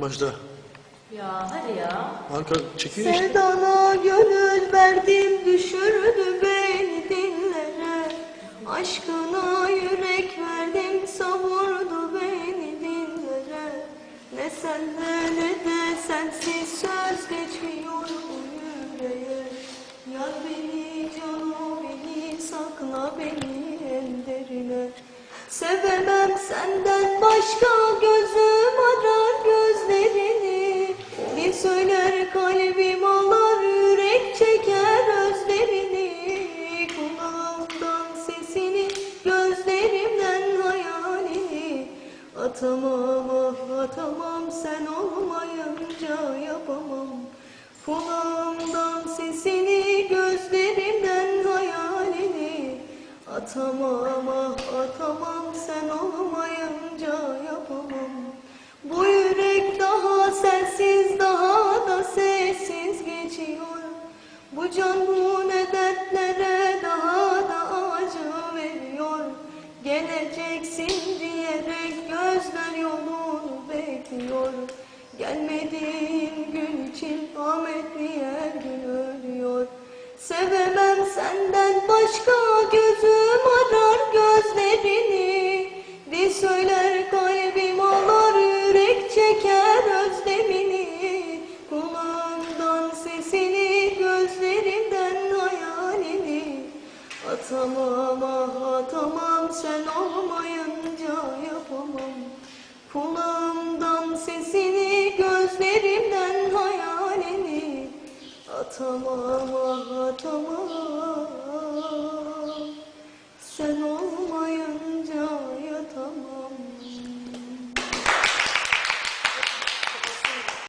Başla. Ya hadi ya. Ankara çekiyor işte. Sevdana gönül verdim düşürdü beni dillere Aşkına yürek verdim savurdu beni dillere Ne sende ne de sensiz söz geçmiyor bu yüreğe Yar beni canım beni sakla beni en derine Sevemem senden başka gözüm arar Atamam ah atamam. Sen olmayınca yapamam. Kulağımdan sesini gözlerimden hayalini. Atamam ah atamam. Sen olmayınca yapamam. Bu yürek daha sensiz daha da sessiz geçiyor. Bu can bu ne Gelmediğin gün için Ahmetli her gün ölüyor Sevemem senden başka gözüm arar gözlerini. Dil söyler kalbim ağlar yürek çeker özlemini. Kulağımdan sesini gözlerimden hayalini. Atamam ah atamam sen olmayınca yapamam tamam ah tamam